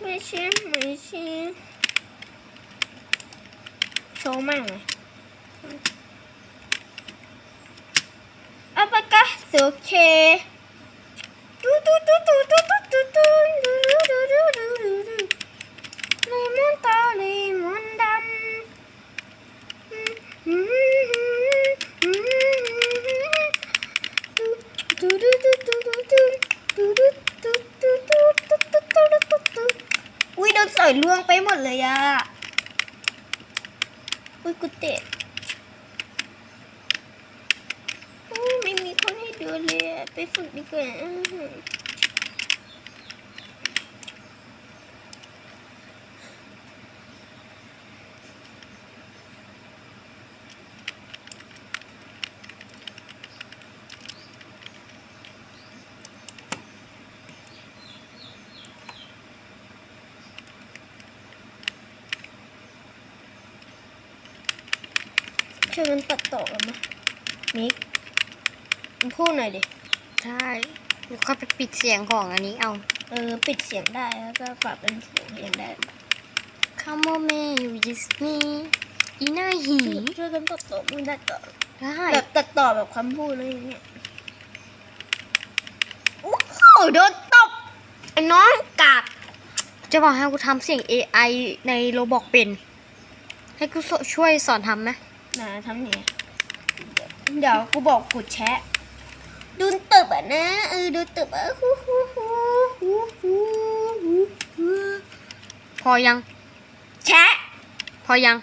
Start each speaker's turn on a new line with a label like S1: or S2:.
S1: ไม่ใช่ไม่ใช่โชว์มั่งเลยอัปกาโอเคดูดูดูดูดูดูดูดู ยโดนสอยล่วงไปหมดเลยอะอุ้ยกูเตะโอ้ไม่มีคนให้ดูเลยอะไปฝึกดีกว่า ช่วยมันตัดต่อกันมามิกมึงพูดหน่อยดิ
S2: ใช่เดี๋ยวค่อยไปปิดเสียงของอันนี้เอา
S1: เออ ปิดเสียงได้แล้วก็ปรับเป็นเสียงเรียนได้
S2: Come on man you just me อีน่าหี
S1: ช่วยกันตัดต่อมึงได้ต่อ
S2: ได้
S1: แบบตัดต่อแบบคำพูดอะไรอย่างเงี้ยโอ้โหโดนตบไอ้น้องกาก
S2: จะบอกให้กูทำเสียง AI ในโรบอกเป็น ให้กูสช่วยสอนทำไหม
S1: นะทำนี่เดี๋ยวกูบอกกดแชะดูตึบอะนะเออดูตึบอะฮู้ฮู้ฮู้ฮู้ฮู้ฮู้
S2: พอยัง
S1: แชะ
S2: พอยัง